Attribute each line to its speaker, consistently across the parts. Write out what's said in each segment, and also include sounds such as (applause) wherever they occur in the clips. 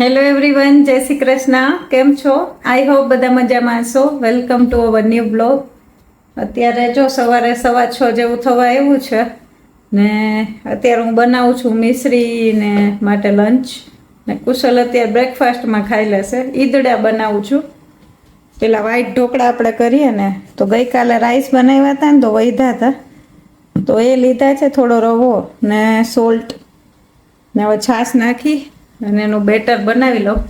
Speaker 1: Hello everyone જય શ્રી કૃષ્ણ કેમ છો આઈ હોપ બધા મજામાં છો welcome to our new blog અત્યારે જો સવારે સવા છ જેવું થવા એવું છે ને અત્યારે હું બનાવું છું મિશ્રીને માટે લંચ ને કુશલ અત્યારે બ્રેકફાસ્ટમાં ખાઈ લેશે. ઈદડા બનાવું છું. પેલા વ્હાઈટ ઢોકળા આપણે કરીએ ને, તો ગઈકાલે રાઈસ બનાવ્યા હતા ને, તો વૈધા હતા. તો એ લીધા છે થોડો રવો ને સોલ્ટ ને હવે છાશ નાખી. અને એનું બેટર બનાવી લઉં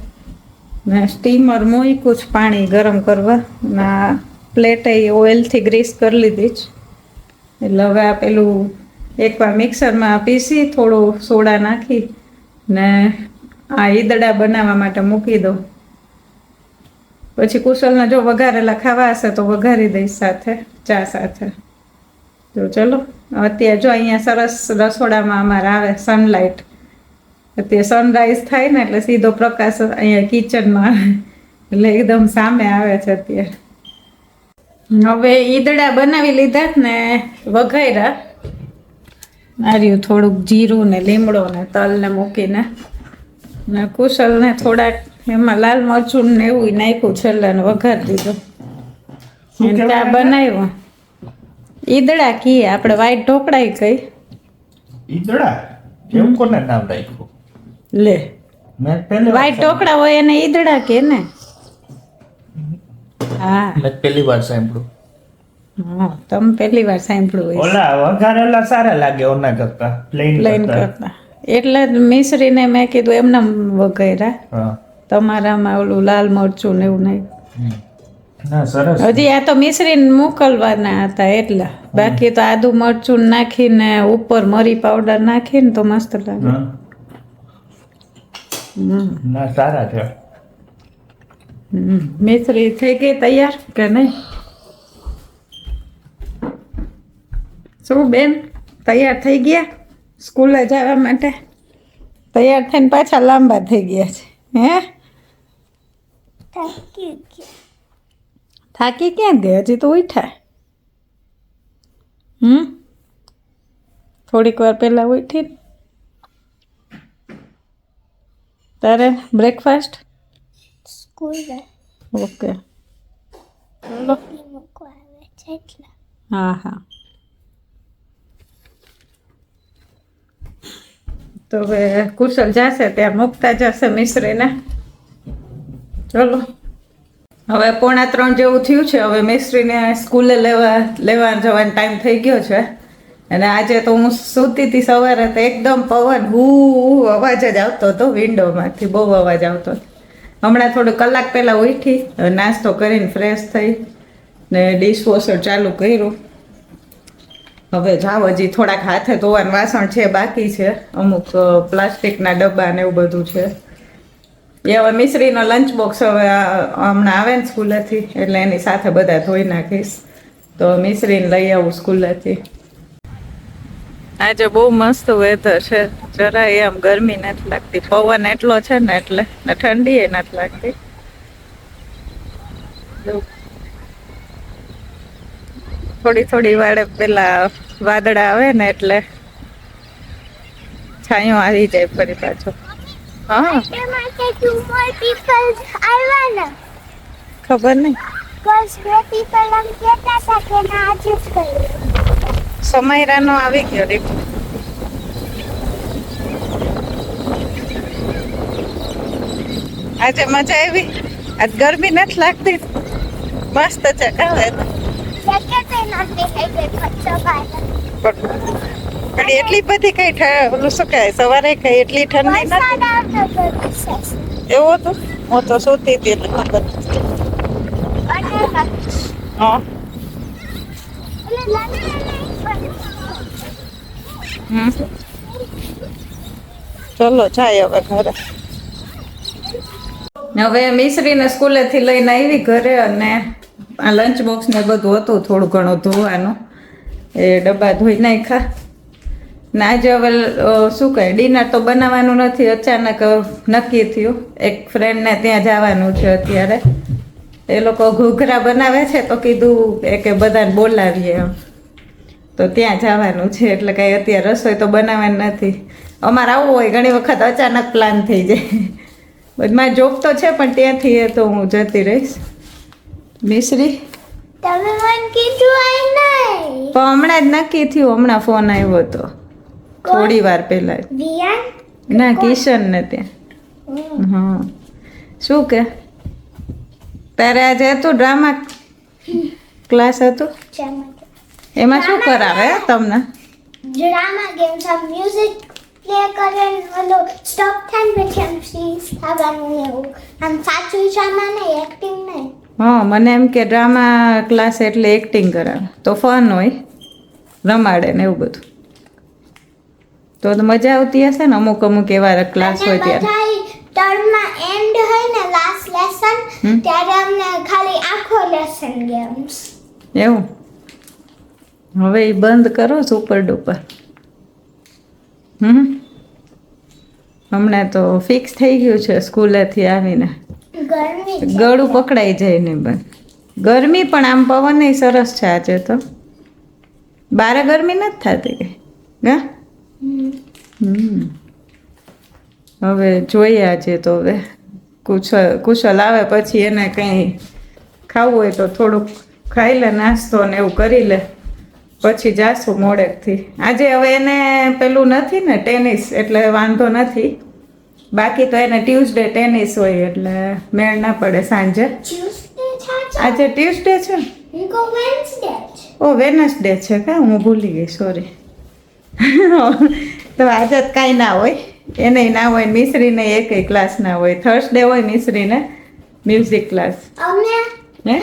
Speaker 1: ને સ્ટીમર મૂક્યું જ પાણી ગરમ કરવા. ને આ પ્લેટે ઓઇલથી ગ્રીસ કરી લીધી જ. એટલે હવે આ પેલું એકવાર મિક્સરમાં પીસી, થોડું સોડા નાખી ને આ ઈદડા બનાવવા માટે મૂકી દઉં. પછી કુશલને જો વઘારેલા ખાવા હશે તો વઘારી દઈશ સાથે, ચા સાથે. તો ચલો, અત્યારે જો અહીંયા સરસ રસોડામાં અમારે આવે સનલાઇટ અત્યારે સનરાઈઝ થાય ને એટલે સીધો પ્રકાશ અહીંયા કિચનમાં એટલે એકદમ સામે આવે છે અત્યારે. હવે ઈદડા બનાવી લીધા ને વઘાર્યા નાર્યું થોડુંક જીરું ને લીમડો ને તલ ને મૂકીને. ને કુશલ ને થોડાક એમાં લાલ મરચું ને એવું નાખ્યું છેલ્લે ને વઘારી દીધું.
Speaker 2: એને?
Speaker 1: બનાવ્યો. ઈદડા કીએ આપણે વાઈટ ઢોકળાઈ કઈ
Speaker 2: ઈદડા? કેવું કોને નામ રાખ્યું?
Speaker 1: લે.
Speaker 2: મેં પહેલી વાર
Speaker 1: ટોકડા હોય એને ઈદડા કે ને? હા.
Speaker 2: મેં પહેલી વાર સાંભળ્યું.
Speaker 1: હા તમે પહેલી વાર સાંભળ્યું હોય
Speaker 2: ઓલા વઘારેલા સારા લાગે ઓના કરતા પ્લેન
Speaker 1: પ્લેન કરતા. એટલે મિશ્રીને મેં કીધું એમને વગેરા તમારામાં ઓલું લાલ મરચું ને એવું નહીં. હજી આ તો મિશ્રીને મોકલવાના હતા એટલા. બાકી તો આદુ મરચું નાખીને ઉપર મરી પાવડર નાખીને તો મસ્ત લાગે.
Speaker 2: ના સારા છે.
Speaker 1: હમ. મિશ્રી થઈ ગઈ તૈયાર કે નહીં? શું બેન તૈયાર થઈ ગયા? સ્કૂલે જવા માટે? તૈયાર થઈને પાછા લાંબા થઈ ગયા છે હે? થાકી ક્યાં ગઈ હજી તો ઉઠા હમ? થોડીક વાર પહેલાં ઉઠી ને? તારે બ્રેકફાસ્ટ
Speaker 3: સ્કૂલે
Speaker 1: ઓકે હા હા. તો હવે કુશલ જશે ત્યાં મૂકતા જશે મિશ્રીને. ચલો. હવે પોણા ત્રણ જેવું થયું છે હવે મિશ્રીને સ્કૂલે લેવા લેવા જવાનો ટાઈમ થઈ ગયો છે. અને આજે તો હું સૂતી હતી સવારે તો એકદમ પવન, હું અવાજ જ આવતો હતો વિન્ડોમાંથી બહુ અવાજ આવતો હતો. હમણાં થોડું કલાક પહેલાં ઉઠી નાસ્તો કરીને ફ્રેશ થઈ ને ડિશવોશર ચાલુ કર્યું. હવે જાઓ હજી થોડાક હાથે ધોવાનું વાસણ છે, બાકી છે. અમુક પ્લાસ્ટિકના ડબ્બા ને એવું બધું છે. એ હવે મિશ્રીનો લંચ બોક્સ હવે હમણાં આવે ને સ્કૂલેથી, એટલે એની સાથે બધા ધોઈ નાખીશ. તો મિશ્રીને લઈ આવું સ્કૂલેથી. આજે બહુ મસ્ત વેધર છે. જરાય આમ ગરમી નથી લાગતી. પવન એટલો છે ને એટલે, ને ઠંડી એ નથી લાગતી. થોડી થોડી વાળે પેલા વાદળા આવે ને એટલે છાંયો આવી જાય ફરી પાછો. હા. ખબર નહીં. સમયરાનો આવી ગયો રીત આજે મજા આવી. આજ ગરમી નથી લાગતી. મસ્ત છે કાવે
Speaker 3: જેકેટ એ નથી થઈ ગઈ ખર્ચો ભાઈ
Speaker 1: પણ એટલી બધી કઈ ઓલું શું કહેવાય સવારે કઈ એટલી ઠંડી નથી. એવું હતું? હું તો સુતી હતી એટલે ખબર. હા
Speaker 3: એટલે લાગે નહીં
Speaker 1: હમ. ચલો, જાય હવે ઘરે. હવે મિશ્રીને સ્કૂલેથી લઈને આવી ઘરે અને આ લંચ બોક્સ ને બધું હતું થોડું ઘણું ધોવાનું. એ ડબ્બા ધોઈ નાખ્યા. ને આજે હવે શું કહે ડિનર તો બનાવવાનું નથી, અચાનક નક્કી થયું. એક ફ્રેન્ડને ત્યાં જવાનું છે અત્યારે. એ લોકો ઘૂઘરા બનાવે છે તો કીધું કે બધાને બોલાવીએ એમ. તો ત્યાં જવાનું છે એટલે કાંઈ અત્યારે રસોઈ તો બનાવવાની નથી. અમારે આવવું હોય ઘણી વખત અચાનક પ્લાન થઈ જાય. મારી જોબ તો છે પણ ત્યાંથી એ તો હું જતી રહીશ. મિશ્રી?
Speaker 3: તમે મને કીધું
Speaker 1: પણ હમણાં જ નક્કી થયું હમણાં ફોન આવ્યો હતો થોડી વાર પહેલા. ના કિશન ને ત્યાં. હા. શું કે? તારે આજે હતું ડ્રામા ક્લાસ હતું? એમાં શું કરાવે તમને?
Speaker 3: ડ્રામા ગેમ્સ આ મ્યુઝિક પ્લે કરે ઓલો સ્ટોપ થાય ને પછી આમ સીન્સ થવાનું એવું. આમ સાચું સામાન ને એક્ટિંગ ને
Speaker 1: હા મને એમ કે ડ્રામા ક્લાસ એટલે એક્ટિંગ કરાવે. તો ફન હોય રમાડે ને એવું બધું. તો મજા આવતી હશે ને અમુક અમુક એવા ક્લાસ હોય ત્યારે.
Speaker 3: ટર્મમાં એન્ડ હોય ને લાસ્ટ લેસન ત્યારે અમને ખાલી આખો લેસન ગેમ્સ.
Speaker 1: એવું? હવે એ બંધ કરો સુપર ડુપર હમ. હમણાં તો ફિક્સ થઈ ગયું છે સ્કૂલેથી આવીને. ગળું પકડાઈ જાય ને બંધ ગરમી પણ આમ પવન સરસ છે આજે તો. બારે ગરમી નથી થતી કે? હા?
Speaker 3: હમ.
Speaker 1: હમ. હવે જોઈએ આજે તો હવે. કુશલ કુશલ આવે પછી એને કંઈ ખાવું હોય તો થોડુંક ખાઈ લે નાસ્તો ને એવું કરી લે. પછી જાશું મોડેકથી. આજે હવે એને પેલું નથી ને ટેનિસ એટલે વાંધો નથી. બાકી તો એને ટ્યુઝડે ટેનિસ હોય એટલે મેળ ના પડે સાંજે.
Speaker 3: આજે?
Speaker 1: ટ્યુઝડે છે? ઓ વેનસડે છે કા? હું ભૂલી ગઈ સોરી. તો આજે જ કાંઈ ના હોય. એને ના હોય મિશ્રીને એકેય ક્લાસ ના હોય. થર્સડે હોય મિશ્રીને મ્યુઝિક ક્લાસ હે?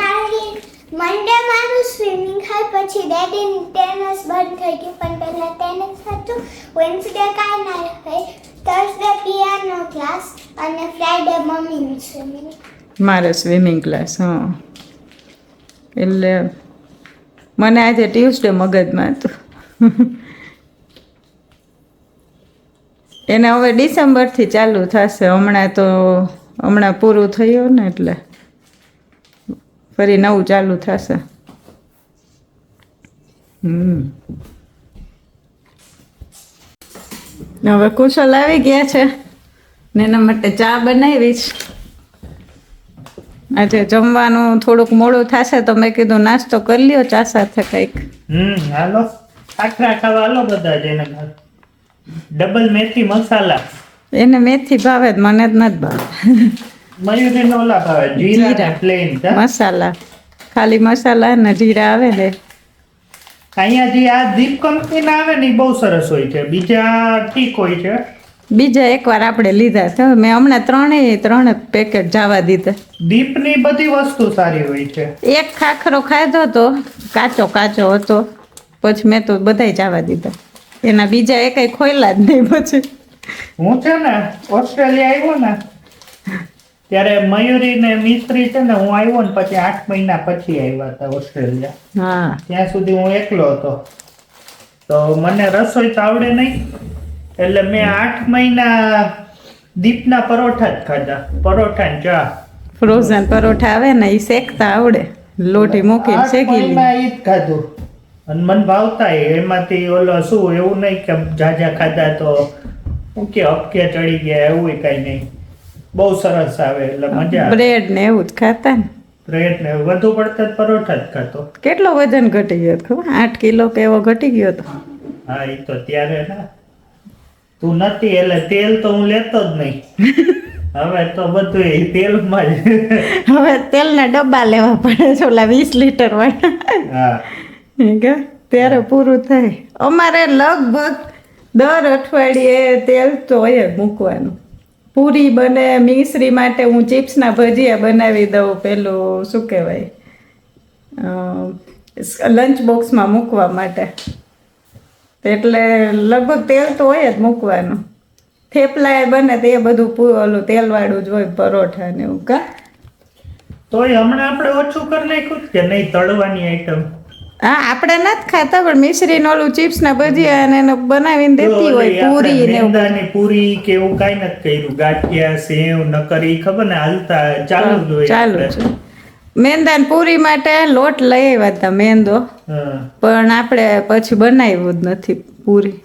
Speaker 3: મંડે મારું સ્વિમિંગ હાલ પછી ડેડી ટેનિસ બંધ થઈ ગયું. પણ પહેલાં ટેનિસ હતું. વેન્સડે કાંઈ ના હોય થર્સડે પિયાનો ક્લાસ અને ફ્રાઈડે મમ્મીનું સ્વિમિંગ
Speaker 1: મારે સ્વિમિંગ ક્લાસ હા. એટલે મને આજે ટ્યુઝડે મગજમાં હતું. એને હવે ડિસેમ્બરથી ચાલુ થશે. હમણાં તો, હમણાં પૂરું થયું ને એટલે. ફરી નવું ચાલુ થશે. હમ. હવે કુશલ આવી ગયા છે ને એના માટે ચા બનાવી છે. આજે જમવાનું થોડુંક મોડું થશે તો મેં કીધું નાસ્તો કરી લ્યો ચા સાથે કંઈક.
Speaker 2: હમ હાલો. ખાખરા ખાવા હાલો બધા જઈને ડબલ મેથી મસાલા.
Speaker 1: એને મેથી ભાવે જ મને જ નથી ભાવે.
Speaker 2: મયુરી ઓલા ભાવે જીરા. પ્લેન
Speaker 1: મસાલા. ખાલી મસાલા ને જીરા આવે ને.
Speaker 2: અહીંયા જે આ દીપ કંપનીના આવે ને એ બહુ સરસ હોય છે. બીજા ઠીક હોય છે.
Speaker 1: બીજા એકવાર આપણે લીધા છે. મેં હમણાં ત્રણેય ત્રણ પેકેટ જવા દીધા.
Speaker 2: દીપની બધી વસ્તુ સારી હોય છે.
Speaker 1: એક ખાખરો ખાધો તો કાચો કાચો હતો. પછી મેં તો બધાય જવા દીધા. એના બીજા એકેય ખોયલા જ નહીં પછી.
Speaker 2: હું છે ને ઓસ્ટ્રેલિયા આવ્યો ને ત્યારે મયુરી ને મિસ્ત્રી છે ને હું આવ્યો ને પછી આઠ મહિના પછી આવ્યા હતા ઓસ્ટ્રેલિયા.
Speaker 1: હા.
Speaker 2: ત્યાં સુધી હું એકલો હતો. તો મને રસોઈ તો આવડે નહીં એટલે મેં આઠ મહિના દીપના પરોઠા જ ખાધા. પરોઠા ને ચા.
Speaker 1: ફ્રોઝન પરોઠા આવે ને એ શેકતા આવડે. લોટી
Speaker 2: મૂકી
Speaker 1: શેકી
Speaker 2: મહિના એ જ ખાધું. અને મને ભાવતા એમાંથી ઓલો શું એવું નહીં કે જાજા ખાધા તો કે હપકે ચડી ગયા એવું કઈ નહીં. બહુ સરસ આવે એટલે મજા આવે.
Speaker 1: બ્રેડ ને એવું જ ખાતા ને?
Speaker 2: બ્રેડ ને વધુ પડતા પરોઠા જ ખાતો.
Speaker 1: કેટલો વજન ઘટી ગયો ખબર? આઠ કિલો કે એવો ઘટી ગયો હતો?
Speaker 2: હા એ તો ત્યારે ના. તું નથી એટલે તેલ તો હું લેતો જ નહીં. (laughs) હવે તો બધું એ તેલમાં જ.
Speaker 1: હવે તેલના ડબ્બા લેવા પડે છે ઓલા વીસ લીટર વાળા.
Speaker 2: હા.
Speaker 1: ત્યારે પૂરું થાય. અમારે લગભગ દર અઠવાડિયે તેલ તો હોય મૂકવાનું. પૂરી બને, મિશ્રી માટે હું ચિપ્સના ભજીયા બનાવી દઉં પેલું, શું કહેવાય? લંચ બોક્સમાં મૂકવા માટે. એટલે લગભગ તેલ તો હોય જ મૂકવાનું. થેપલા એ બને તે બધું પૂ- ઓલું તેલવાળું જ હોય, પરોઠા ને એવું કા?
Speaker 2: તોય હમણાં આપણે ઓછું કરી નાખ્યું કે નહીં, તળવાની આઈટમ
Speaker 1: હા આપણે નથી ખાતા પણ મિશ્રી ઓલું ચિપ્સ ને ભજીયા અને એને બનાવીને દેતી હોય પૂરી ને
Speaker 2: મેંદાની પૂરી કે એવું કાંઈ નથી કર્યું ગાંઠિયા સેવ નકરી ખબર ને હાલતા ચાલુ જ હોય
Speaker 1: ચાલુ. છે મેંદાની પૂરી માટે લોટ લઈ આવ્યા હતા મેંદો પણ આપણે પછી બનાવ્યું જ નથી પૂરી.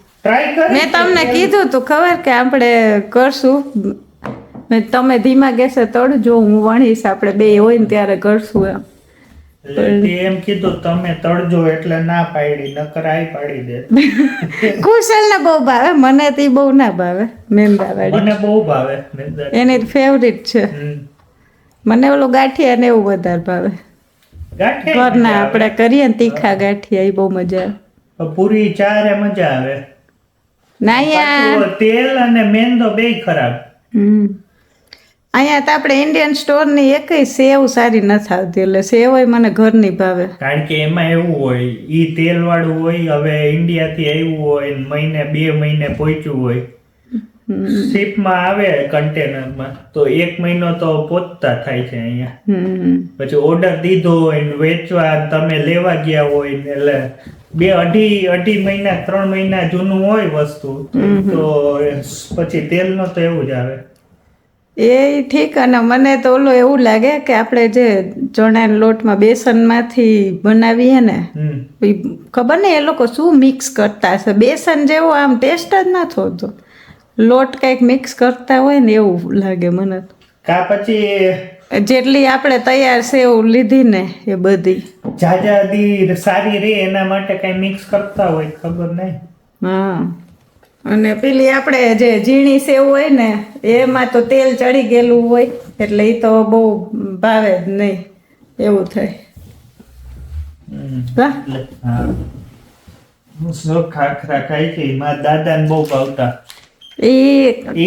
Speaker 1: મેં તમને કીધું તું ખબર કે આપણે કરશું. તમે ધીમા ગેસે તળજો હું વણીશ આપણે બે હોય ને ત્યારે કરશું એમ.
Speaker 2: એમ કીધું તમે તળજો એટલે ના પાડી નકર આઈ પાડી દે. (laughs)
Speaker 1: કુશલ ને બહુ ભાવે મને તો બહુ ના ભાવે મેંદા વાળી
Speaker 2: મને બહુ ભાવે.
Speaker 1: એની ફેવરિટ છે. મને ઓલું ગાંઠિયા ને એવું વધારે ભાવે. ઘરના. આપણે કરીએ ને તીખા ગાંઠિયા એ બહુ મજા આવે.
Speaker 2: પૂરી ચારે મજા આવે.
Speaker 1: ના
Speaker 2: તેલ અને મેંદો બે ખરાબ.
Speaker 1: હમ. અહીંયા તો આપણે ઇન્ડિયન સ્ટોરની એકય સેવ સારી નથી આવતી એટલે સેવ મને ઘરની ભાવે.
Speaker 2: કારણ કે એમાં એવું હોય ઈ તેલ વાળું હોય હવે ઇન્ડિયા થી આવ્યું હોય મહિને બે મહિને પહોંચ્યું હોય. શિપમાં આવે કન્ટેનરમાં તો એક મહિનો તો પોતતા થાય છે અહીંયા. પછી ઓર્ડર દીધો હોય વેચવા તમે લેવા ગયા હોય ને એટલે બે અઢી અઢી મહિના ત્રણ મહિના જૂનું હોય વસ્તુ તો પછી તેલનો તો એવું જ આવે.
Speaker 1: એ ઠીક અને મને તો ઓલો એવું લાગે કે આપણે જે ચણાના લોટમાં બેસનમાંથી બનાવીએ ને ખબર ને એ લોકો શું મિક્સ કરતા હશે? બેસન જેવો આમ ટેસ્ટ જ ન થતો. લોટ કંઈક મિક્સ કરતા હોય ને એવું લાગે મને તો.
Speaker 2: કા પછી
Speaker 1: જેટલી આપણે તૈયાર સેવ લીધી ને એ બધી.
Speaker 2: જાજાદી સારી રે એના માટે કઈ મિક્સ કરતા હોય ખબર નહીં.
Speaker 1: હા. અને પેલી આપણે જે ઝીણી સેવ હોય ને એમાં તો તેલ ચડી ગયેલું હોય એટલે એ તો બહુ ભાવે જ નહીં એવું થાય.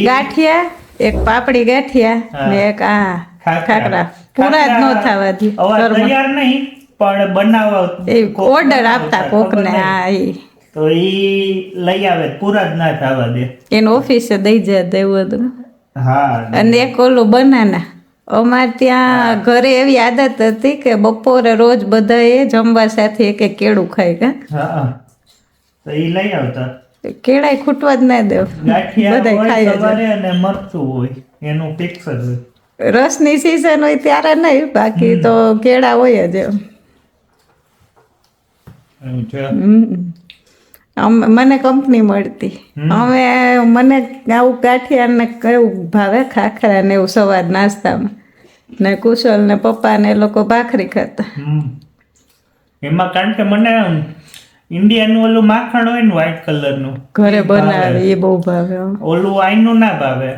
Speaker 1: ગાંઠિયા એક પાપડી ગાંઠિયા ને એક આ ખાખરા. પૂરા જ ન થવા દે
Speaker 2: તૈયાર નહીં પણ બનાવવા
Speaker 1: ઓર્ડર આપતા
Speaker 2: કોક
Speaker 1: કોકને. હા એ
Speaker 2: તો ઈ લઈ આવે પૂરા જ ના થવા દે.
Speaker 1: એને ઓફિસે દઈ જાય એવું હતું
Speaker 2: હા
Speaker 1: અને એક ઓલું બનાના. અમારે ત્યાં ઘરે એવી આદત હતી કે બપોરે રોજ બધાએ જમવા સાથે એક એક કેળું ખાય કે?
Speaker 2: હા તો ઈ લઈ આવતા.
Speaker 1: કેળાય ખૂટવા જ ના દેવ
Speaker 2: બધા
Speaker 1: ખાય.
Speaker 2: અને મરચું હોય એનું ફિક્સ જ હોય.
Speaker 1: રસની સીઝન હોય ત્યારે નહીં બાકી તો કેળા હોય જ એમ. હમ. મને કંપની મળતી. અમે મને આવું કાઠિયાને કેવું ભાવે ખાખરા ને એવું સવાર નાસ્તામાં. ને કુશલ ને પપ્પા ને એ લોકો ભાખરી ખાતા.
Speaker 2: એમાં કારણ કે મને ઇન્ડિયાનું ઓલું માખણ હોય ને વ્હાઈટ કલરનું
Speaker 1: ઘરે બનાવે એ બહુ ભાવે
Speaker 2: ઓલું આઈનું ના ભાવે.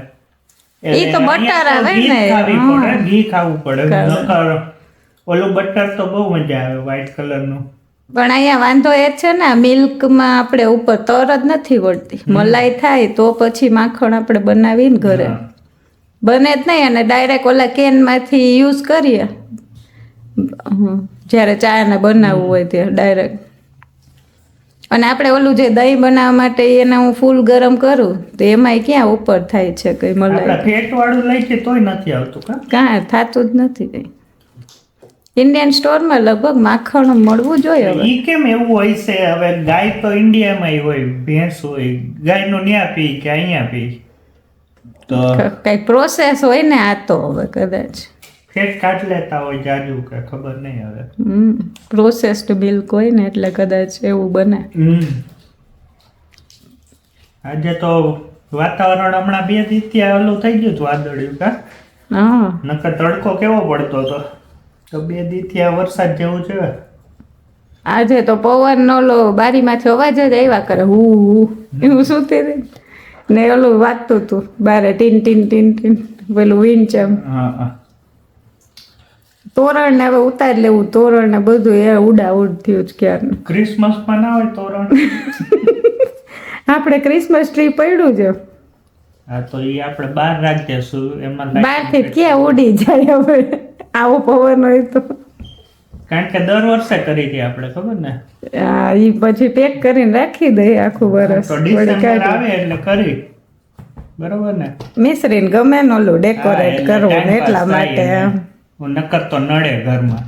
Speaker 1: એ તો બટર આવે ને,
Speaker 2: ખાવી
Speaker 1: હા.
Speaker 2: પડે ઘી ખાવું પડે. ઓલું બટર તો બહુ મજા આવે વ્હાઈટ કલરનું
Speaker 1: પણ અહીંયા વાંધો એ છે ને મિલ્કમાં આપણે ઉપર તર જ નથી વળતી. મલાઈ થાય તો પછી માખણ આપણે બનાવીને ઘરે. બને જ નહીં અને ડાયરેક્ટ ઓલા કેનમાંથી યુઝ કરીએ. જ્યારે ચા ને બનાવવું હોય ત્યારે ડાયરેક્ટ અને આપણે ઓલું જે દહીં બનાવવા માટે એને હું ફૂલ ગરમ કરું તો એમાંય ક્યાં ઉપર થાય છે કઈ મલાઈ.
Speaker 2: ફેટ વાળું લઈ છે તોય નથી આવતું કાં?
Speaker 1: થતું જ નથી કઈ. ઇન્ડિયન સ્ટોરમાં લગભગ માખણ મળવું જોઈએ હવે.
Speaker 2: ઈ કેમ એવું હોય છે? હવે ગાય તો ઇન્ડિયામાં હોય ભેંસ હોય. ગાયનો ન્યા પી કે અહીંયા પી? તો
Speaker 1: કઈ પ્રોસેસ હોય ને આ તો હવે કદાચ.
Speaker 2: ફેટ કાટ લેતા હોય જાજુ કે ખબર નહીં હવે.
Speaker 1: હમ પ્રોસેસ્ડ મિલ્ક હોય ને એટલે કદાચ એવું બને.
Speaker 2: આજે તો વાતાવરણ હમણાં બે દીત્યા ઓલું થઈ ગયું હતું વાદળ્યું કા?
Speaker 1: હા.
Speaker 2: નકર તડકો કેવો પડતો હતો? તો બે દીત્યા વરસાદ જેવું છે.
Speaker 1: આજે તો પવન નો લો બારીમાંથી અવાજ જ આવ્યા કરે હું હું એવું સુતી હતી ને ઓલું વાગતું હતું બારે ટીન ટીન ટીન ટીન પેલું વિંચમ
Speaker 2: હા હા.
Speaker 1: તોરણ ને હવે ઉતારી લેવું તોરણ ને બધું એ ઉડા ઉડ થયું જ ક્યારનું.
Speaker 2: ક્રિસમસમાં ના હોય તોરણ? (laughs)
Speaker 1: આપણે ક્રિસમસ ટ્રી પડ્યું છે.
Speaker 2: હા તો એ આપણે બહાર રાખીએ એમાં
Speaker 1: બહારથી ક્યાં ઉડી જાય હવે? આવો પવન હોય તો.
Speaker 2: કારણ કે દર વર્ષે કરી હતી આપણે ખબર ને?
Speaker 1: હા એ પછી પેક કરીને રાખી દે આખું વરસ.
Speaker 2: આવે એટલે કરી. બરોબર ને?
Speaker 1: મિશ્રીને ગમે ન ઓલું ડેકોરેટ કરવું એટલા માટે.
Speaker 2: નકર તો નડે ઘરમાં.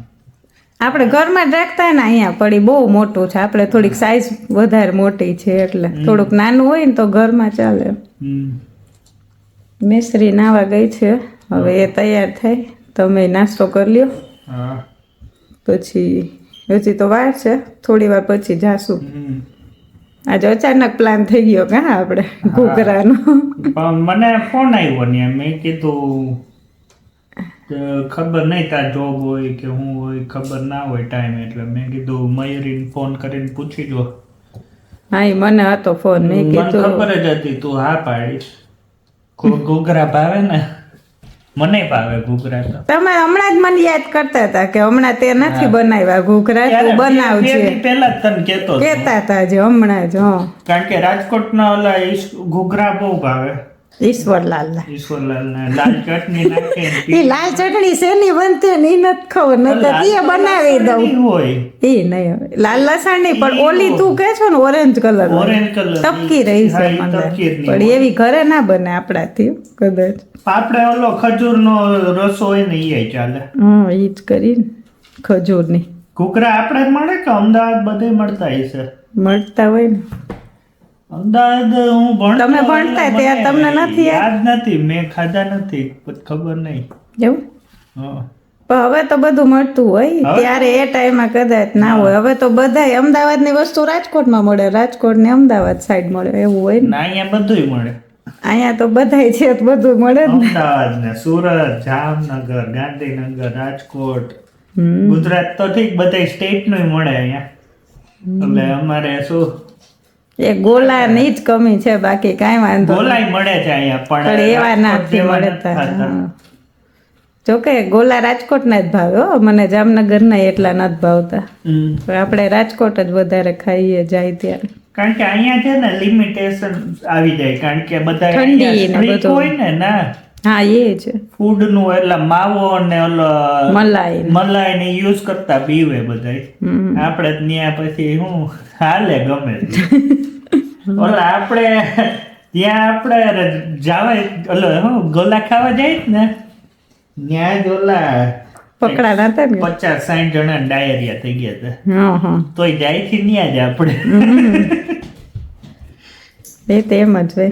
Speaker 1: આપણે ઘરમાં જ રાખતા ને અહીંયા પડી બહુ મોટું છે. આપણે થોડીક સાઈઝ વધારે મોટી છે એટલે. થોડુંક નાનું હોય ને તો ઘરમાં ચાલે. મિસ્ત્રી નાવા ગઈ છે. હવે એ તૈયાર થાય તમે નાસ્તો કરી લ્યો.
Speaker 2: હા.
Speaker 1: પછી હજી તો વાર છે. થોડી વાર પછી જાશું. આજે અચાનક પ્લાન થઈ ગયો કા આપણે ઘૂઘરાનો.
Speaker 2: મને ફોન આવ્યો ને મેં કીધું ખબર નહીં તાર જોબ હોય કે હું હોય ખબર ના હોય ટાઈમ એટલે. મેં કીધું મયુરીને ફોન કરીને પૂછી જો.
Speaker 1: હા એ મને હતો ફોન મેં કીધું
Speaker 2: ખબર જ હતી તું હા પાડીશ. ઘૂઘરા ભાવે ને. મને ભાવે ઘૂઘરા તો.
Speaker 1: તમે હમણાં જ મને યાદ કરતા હતા કે હમણાં તે નથી બનાવ્યા ઘૂઘરા તું બનાવજે.
Speaker 2: પહેલા જ તને કહેતો કહેતા
Speaker 1: કેતા હતા જે હમણાં જ હા.
Speaker 2: કારણ કે રાજકોટના ઓલા ઘૂઘરા બહુ ભાવે.
Speaker 1: ઈશ્વરલાલ
Speaker 2: ઈશ્વરલાલને. લાલ ચટણી (laughs)
Speaker 1: ઈ લાલ ચટણી શેની બનતી ને ઈ નથી ખબર નહીં એ બનાવી દઉં.
Speaker 2: હોય.
Speaker 1: ઈ નહીં લાલ લસણ નહીં પણ ઓલી તું કે છો ને ઓરેન્જ કલર
Speaker 2: ઓરેન્જ કલર
Speaker 1: ટપકી રહી છે પણ એવી ઘરે ના બને આપણાથી કદાચ.
Speaker 2: આપણે ઓલો ખજૂરનો રસ હોય ને એ ચાલે.
Speaker 1: હમ એ જ કરીને ખજૂરની.
Speaker 2: કુકરા આપણે મળે કે અમદાવાદ બધે મળતા હશે?
Speaker 1: મળતા હોય ને.
Speaker 2: અમદાવાદ હું ભણતો
Speaker 1: તમે ભણતા ત્યાં તમને નથી
Speaker 2: યાદ? નથી મેં ખાધા નથી ખબર નહીં.
Speaker 1: એવું? પણ હવે તો બધું મળતું હોય ત્યારે એ ટાઈમમાં કદાચ ના હોય. હવે તો બધાય અમદાવાદની વસ્તુ રાજકોટમાં મળે રાજકોટ ને અમદાવાદ સાઈડ મળે એવું હોય ને?
Speaker 2: અહીંયા બધુંય મળે.
Speaker 1: અહીંયા તો બધાય છે તો બધું મળે જ
Speaker 2: અમદાવાદ ને સુરત જામનગર ગાંધીનગર રાજકોટ. ગુજરાત તો ઠીક બધા સ્ટેટનું મળે અહીંયા. એટલે અમારે શું
Speaker 1: એ ગોલા ની જ કમી છે બાકી કાંઈ વાંધો
Speaker 2: ગોલાય મળે છે અહીંયા
Speaker 1: પણ એવા
Speaker 2: રાજકોટ
Speaker 1: નથી મળતા. જોકે ગોલા રાજકોટના જ ભાવે હો. મને જામનગરના એટલા નથી ભાવતા. આપણે રાજકોટ જ વધારે ખાઈએ જાય ત્યારે.
Speaker 2: કારણ કે અહીંયા છે ને લિમિટેશન આવી જાય. કારણ કે બધા
Speaker 1: ઠંડી ને.
Speaker 2: હોય ને ના.
Speaker 1: હા એ છે
Speaker 2: ફૂડનું એટલે માવો ને ઓલો
Speaker 1: મલાઈ.
Speaker 2: મલાઈ ને યુઝ કરતા પીવે બધા.
Speaker 1: હમ.
Speaker 2: આપણે ત્યાં પછી હું હાલે ગમે. (laughs) ઓલા આપણે ત્યાં આપણે જાવે ઓલો હું ગોલા ખાવા જાય ને ત્યાં જ ઓલા
Speaker 1: પકડા નતા ને?
Speaker 2: પચાસ સાઠ જણા ડાયરિયા થઈ ગયા હતા. તોય જાય થી ત્યાં જ આપણે.
Speaker 1: એ તેમ જ હોય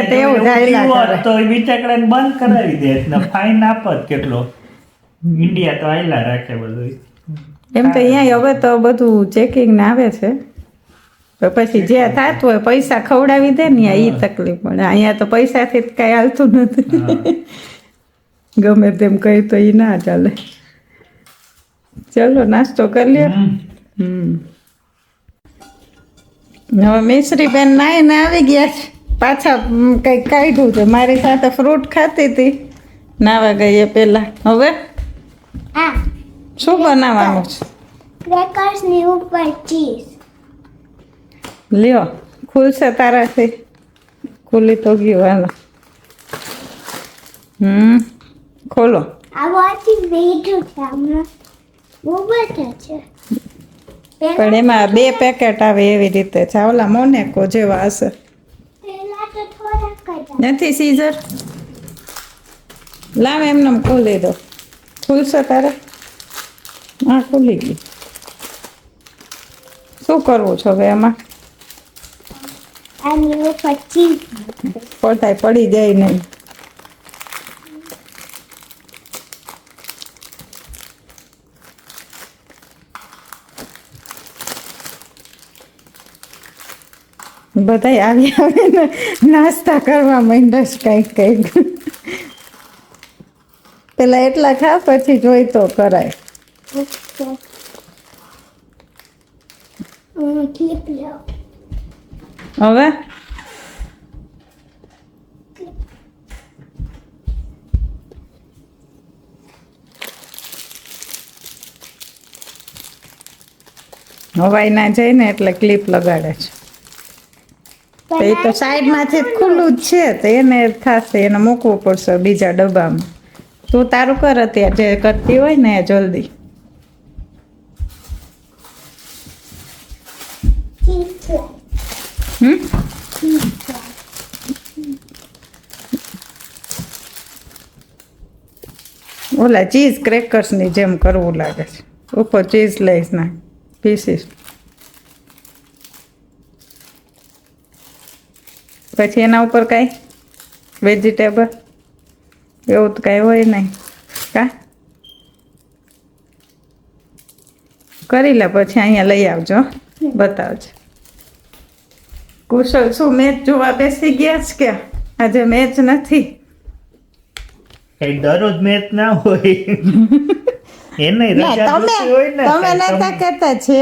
Speaker 1: એ તો એવું
Speaker 2: જો એવું
Speaker 1: ડાયલા
Speaker 2: થયું તો એ બિચારાને બંધ કરાવી દે ને ફાઇન આપત કેટલો. ઇન્ડિયા તો આયલા રાખે બધું.
Speaker 1: એમ તો અહીંયા હવે તો બધું ચેકિંગ ને આવે છે. તો પછી જે થતું હોય પૈસા ખવડાવી દે ને એ તકલીફ પડે. અહીંયા તો પૈસાથી જ કાંઈ હાલતું નથી. ગમે તેમ કહી તો એ ના ચાલે. ચલો નાસ્તો કરી લે
Speaker 2: હમ.
Speaker 1: હવે મિશ્રી બેન નાઈને આવી ગયા છે. પાછા કંઈક કાઢ્યું છે. મારી સાથે ફ્રૂટ ખાતી હતી. નાવા ગઈએ પહેલાં. હવે?
Speaker 3: આ
Speaker 1: શું બનાવવાનું છે?
Speaker 3: ક્રેકર્સ ઉપર ચીઝ
Speaker 1: લ્યો ખુલશે તારાથી. ખુલી તો ગયું હાલો. હમ ખોલો.
Speaker 3: આ વાથી બેઠું છે હમણાં. બહુ બધા છે.
Speaker 1: પણ એમાં બે પેકેટ આવે એવી રીતે. ચાવલા મોનેકો જેવા હશે. નથી સીઝર લાવ એમને ખોલી દો. ખુલશે તારે? હા ખુલી ગઈ શું કરવું છે હવે એમાં
Speaker 3: ઉપર
Speaker 1: પડી જાય નહીં. બધાય આવી આવીને નાસ્તા કરવા માંડ્યા છે કંઈક કંઈક. પેલા એટલા ખા પછી જોઈ તો કરાય. હવે હવાઈ ના જાય ને એટલે ક્લિપ લગાડે છે. એ તો સાઈડમાંથી ખુલ્લું જ છે, તો એને થશે એને મૂકવું પડશે બીજા ડબ્બામાં. તું તારું કર અત્યારે, જે કરતી હોય ને જલ્દી. ઓલા ચીઝ ક્રેકર્સની જેમ કરવું લાગે છે. ઉપર ચીઝ લઈશ ના, પીસીસ. પછી એના ઉપર કાંઈ વેજીટેબલ એવું તો કાંઈ હોય નહીં. કા? કરી લે પછી અહીંયા લઈ આવજો. બતાવજો. કુશલ શું મેચ જોવા બેસી ગયા છે કે? આજે મેચ નથી?
Speaker 2: કઈ દરરોજ મેચ ના હોય. એને (laughs) રજા હોય ને
Speaker 1: તમે નતા કહેતા છે.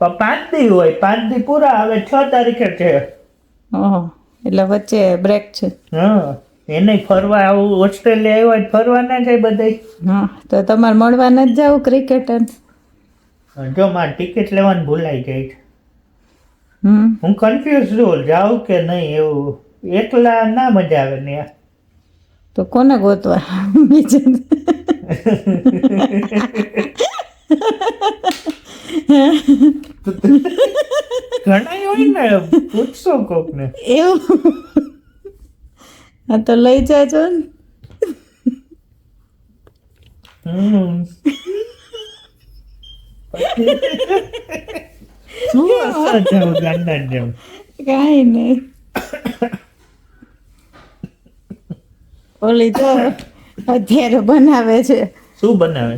Speaker 2: પણ પાંચ દી હોય પાંચ દી પૂરા હવે છ તારીખે છે.
Speaker 1: ઓહો એટલે વચ્ચે બ્રેક છે.
Speaker 2: હા એને ફરવા આવું ઓસ્ટ્રેલિયા આવ્યો ફરવા ના જાય બધા
Speaker 1: હા તો તમારે મળવા નથી જવું ક્રિકેટર?
Speaker 2: જો મારે ટિકિટ લેવાનું ભૂલાઈ જાય છે. હું કન્ફ્યુઝ છું જાઉં કે નહીં એવું? એકલા ના મજા આવે ને
Speaker 1: તો કોને ગોતવા? બીજું? (laughs) (laughs)
Speaker 2: ઘણા હોય ને પૂછશો કોક ને
Speaker 1: એવું? હા તો લઈ જાજો ને.
Speaker 2: શું હસવા જાવ ગાંડા જેમ
Speaker 1: કાંઈ નહીં. ઓલી તો અત્યારે બનાવે છે.
Speaker 2: શું બનાવે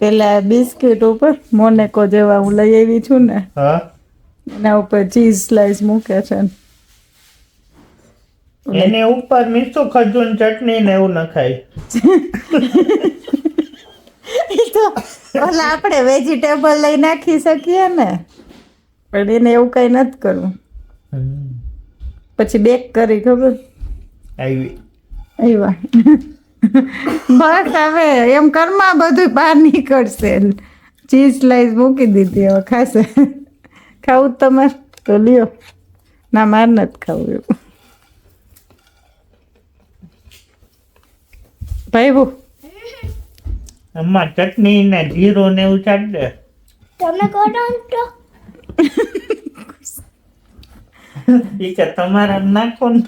Speaker 1: પેલા બિસ્કિટ ઉપર મોનેકો જેવા હું લઈ આવી છું ને એના ઉપર ચીઝ સ્લાઈસ મૂકે છે
Speaker 2: એને ઉપર મીઠું ખજૂર ચટણી ને એવું નખાય. (laughs)
Speaker 1: તો ઓલા આપણે વેજીટેબલ લઈ નાખી શકીએ ને પણ એને એવું કઈ નથી કરવું. પછી બેક કરી ખબર?
Speaker 2: આવી.
Speaker 1: આવ્યા. (laughs) (laughs) બસ હવે એમ કરમાં બધું બહાર નીકળશે. ચીઝ સ્લાઈસ મૂકી દીધી હવે ખાશે. (laughs) ખાવું તમારે. તો લ્યો. ના માર નથી ખાવું એવું. ભાઈ બુ
Speaker 2: આમાં ચટણી ને જીરું ને એવું ચાટજે
Speaker 3: તમે કરો તો.
Speaker 2: એ કે તમારા નાખો ને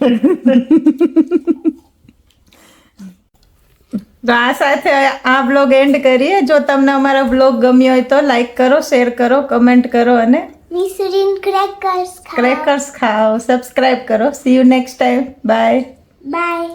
Speaker 1: તો આ સાથે આ બ્લોગ એન્ડ કરીએ. જો તમને અમારો બ્લોગ ગમ્યો હોય તો લાઈક કરો શેર કરો કમેન્ટ કરો અને
Speaker 3: મિસરીન ક્રેકર્સ
Speaker 1: ક્રેકર્સ ખાઓ. સબસ્ક્રાઇબ કરો. See you next time bye
Speaker 3: bye